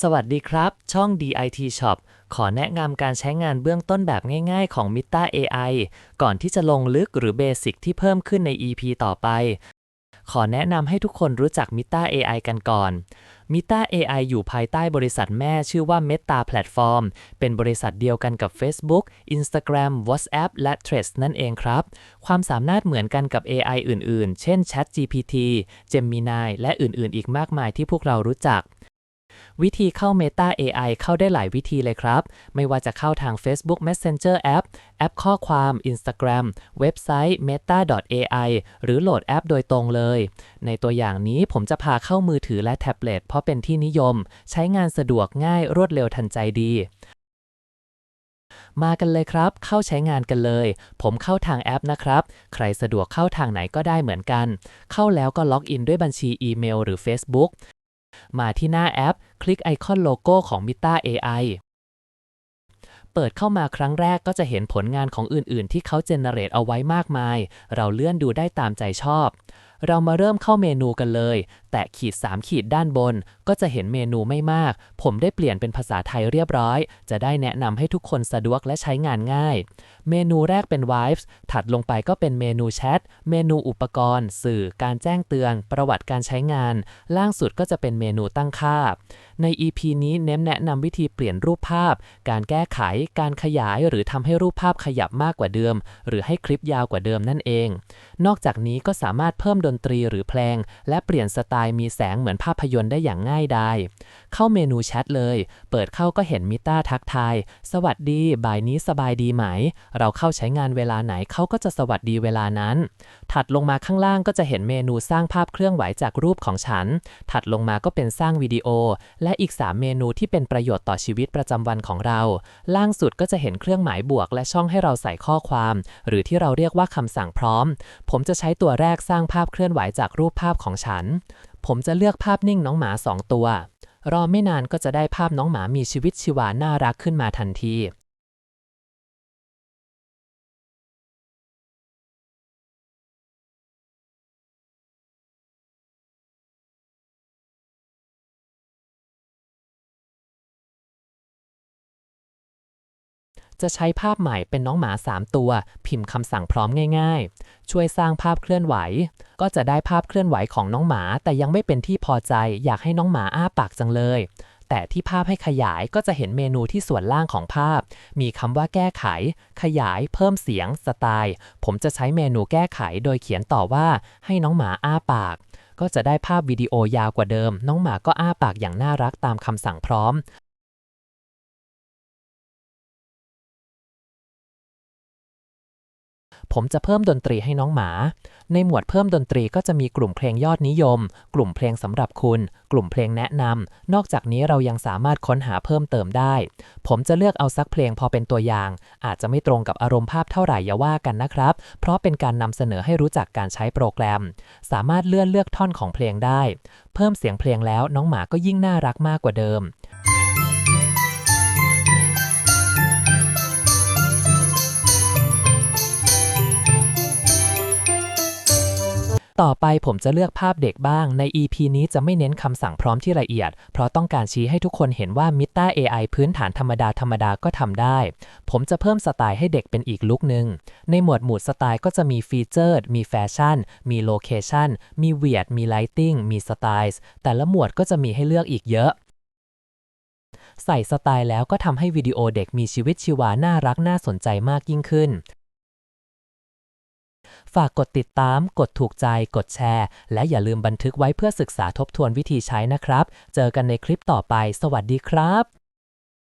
สวัสดีครับ ช่อง DIT Shop ขอแนะนำการใช้งานเบื้องต้นแบบง่ายๆของ Mita AI ก่อนที่จะลงลึกหรือเบสิกที่เพิ่มขึ้นใน EP ต่อไป ขอแนะนำให้ทุกคนรู้จัก Mita AI กันก่อน Mita AI อยู่ภายใต้บริษัทแม่ชื่อว่า Meta Platform เป็นบริษัทเดียวกันกับ Facebook Instagram WhatsApp และ Threads นั่นเองครับ ความสามารถเหมือนกันกับ AI อื่นๆ เช่น ChatGPT Gemini และอื่นๆ อีกมากมายที่พวกเรารู้จัก วิธีเข้า Meta AI เข้าได้หลายวิธีเลยครับ ไม่ว่าจะเข้าทาง Facebook Messenger App แอปข้อความ Instagram เว็บไซต์ meta.ai หรือโหลดแอปโดยตรงเลย ในตัวอย่างนี้ผมจะพาเข้ามือถือและแท็บเล็ตเพราะเป็นที่นิยม ใช้งานสะดวกง่ายรวดเร็วทันใจดี มากันเลยครับ เข้าใช้งานกันเลย ผมเข้าทางแอปนะครับ ใครสะดวกเข้าทางไหนก็ได้เหมือนกัน เข้าแล้วก็ล็อกอินด้วยบัญชีอีเมล หรือ Facebook มาที่หน้าแอป คลิกไอคอนโลโก้ของ Mita AI เปิดเข้ามาครั้งแรกก็จะเห็นผลงานของอื่น ๆ ที่เขาเจเนเรตเอาไว้มากมาย เราเลื่อนดูได้ตามใจชอบ เรามาเริ่มเข้าเมนูกันเลย แตะขีด 3 ขีดด้านบน ก็จะเห็นเมนูไม่มาก ผมได้เปลี่ยนเป็นภาษาไทยเรียบร้อย จะได้แนะนำให้ทุกคนสะดวกและใช้งานง่าย เมนูแรกเป็น Vibes ถัดลงไปก็เป็นเมนูแชท เมนูอุปกรณ์ สื่อ การแจ้งเตือน ประวัติการใช้งาน ล่างสุดก็จะเป็นเมนูตั้งค่า ใน EP นี้เน้นแนะนำวิธีเปลี่ยนรูปภาพ การแก้ไข การขยาย หรือทำให้รูปภาพขยับมากกว่าเดิม หรือให้คลิปยาวกว่าเดิมนั่นเอง นอกจากนี้ก็สามารถเพิ่มดนนตรีหรือเพลง และเปลี่ยนสไตล์มีแสงเหมือนภาพยนตร์ได้อย่างง่ายดาย เข้าเมนูแชทเลย เปิดเข้าก็เห็นมิต้าทักทาย สวัสดี บ่ายนี้สบายดีไหม เราเข้าใช้งานเวลาไหนเขาก็จะสวัสดีเวลานั้น ถัดลงมาข้างล่างก็จะเห็นเมนูสร้างภาพเคลื่อนไหวจากรูปของฉัน ถัดลงมาก็เป็นสร้างวิดีโอ และอีก 3 เมนูที่เป็นประโยชน์ต่อชีวิตประจำวันของเรา ล่างสุดก็จะเห็นเครื่องหมายบวก และช่องให้เราใส่ข้อความ หรือที่เราเรียกว่าคำสั่งพร้อม ผมจะใช้ตัวแรกสร้างภาพเคลื่อนื่อนไหวจากรูปภาพของฉัน ผมจะเลือกภาพนิ่งน้องหมา2ตัว รอไม่นานก็จะได้ภาพน้องหมามีชีวิตชีวาน่ารักขึ้นมาทันที จะใช้ภาพใหม่เป็นน้องหมา 3 ตัว พิมพ์คำสั่งพร้อมง่าย ๆ ช่วยสร้างภาพเคลื่อนไหว ก็จะได้ภาพเคลื่อนไหวของน้องหมา แต่ยังไม่เป็นที่พอใจ อยากให้น้องหมาอ้าปากจังเลย แต่ที่ภาพให้ขยายก็จะเห็นเมนูที่ส่วนล่างของภาพ มีคำว่าแก้ไข ขยาย เพิ่มเสียง สไตล์ ผมจะใช้เมนูแก้ไขโดยเขียนต่อว่า ให้น้องหมาอ้าปากก็จะได้ภาพวิดีโอยาวกว่าเดิม น้องหมาก็อ้าปากอย่างน่ารักตามคำสั่งพร้อม ผมจะเพิ่มดนตรีให้น้องหมา ในหมวดเพิ่มดนตรีก็จะมีกลุ่มเพลงยอดนิยม กลุ่มเพลงสำหรับคุณ กลุ่มเพลงแนะนำ นอกจากนี้เรายังสามารถค้นหาเพิ่มเติมได้ ผมจะเลือกเอาสักเพลงพอเป็นตัวอย่าง อาจจะไม่ตรงกับอารมณ์ภาพเท่าไหร่อย่าว่ากันนะครับ เพราะเป็นการนำเสนอให้รู้จักการใช้โปรแกรม สามารถเลื่อนเลือกท่อนของเพลงได้ เพิ่มเสียงเพลงแล้วน้องหมาก็ยิ่งน่ารักมากกว่าเดิม ต่อไปผมจะเลือกภาพเด็กบ้าง ใน EP นี้จะไม่เน้นคำสั่งพร้อมที่ละเอียด เพราะต้องการชี้ให้ทุกคนเห็นว่า Mita AI พื้นฐานธรรมดาธรรมดาก็ทำได้ ผมจะเพิ่มสไตล์ให้เด็กเป็นอีกลุคหนึ่ง ในหมวดหมู่สไตล์ก็จะมีฟีเจอร์มีแฟชั่น มีโลเคชั่นมีเวียดมีไลติ้งมีสไตล์แต่ละหมวดก็จะมีให้เลือกอีกเยอะใส่สไตล์แล้วก็ทำให้วิดีโอเด็กมีชีวิตชีวาน่ารักน่าสนใจมากยิ่งขึ้น ฝากกดติดตาม กดถูกใจ กดแชร์ และอย่าลืมบันทึกไว้เพื่อศึกษาทบทวนวิธีใช้นะครับ เจอกันในคลิปต่อไป สวัสดีครับ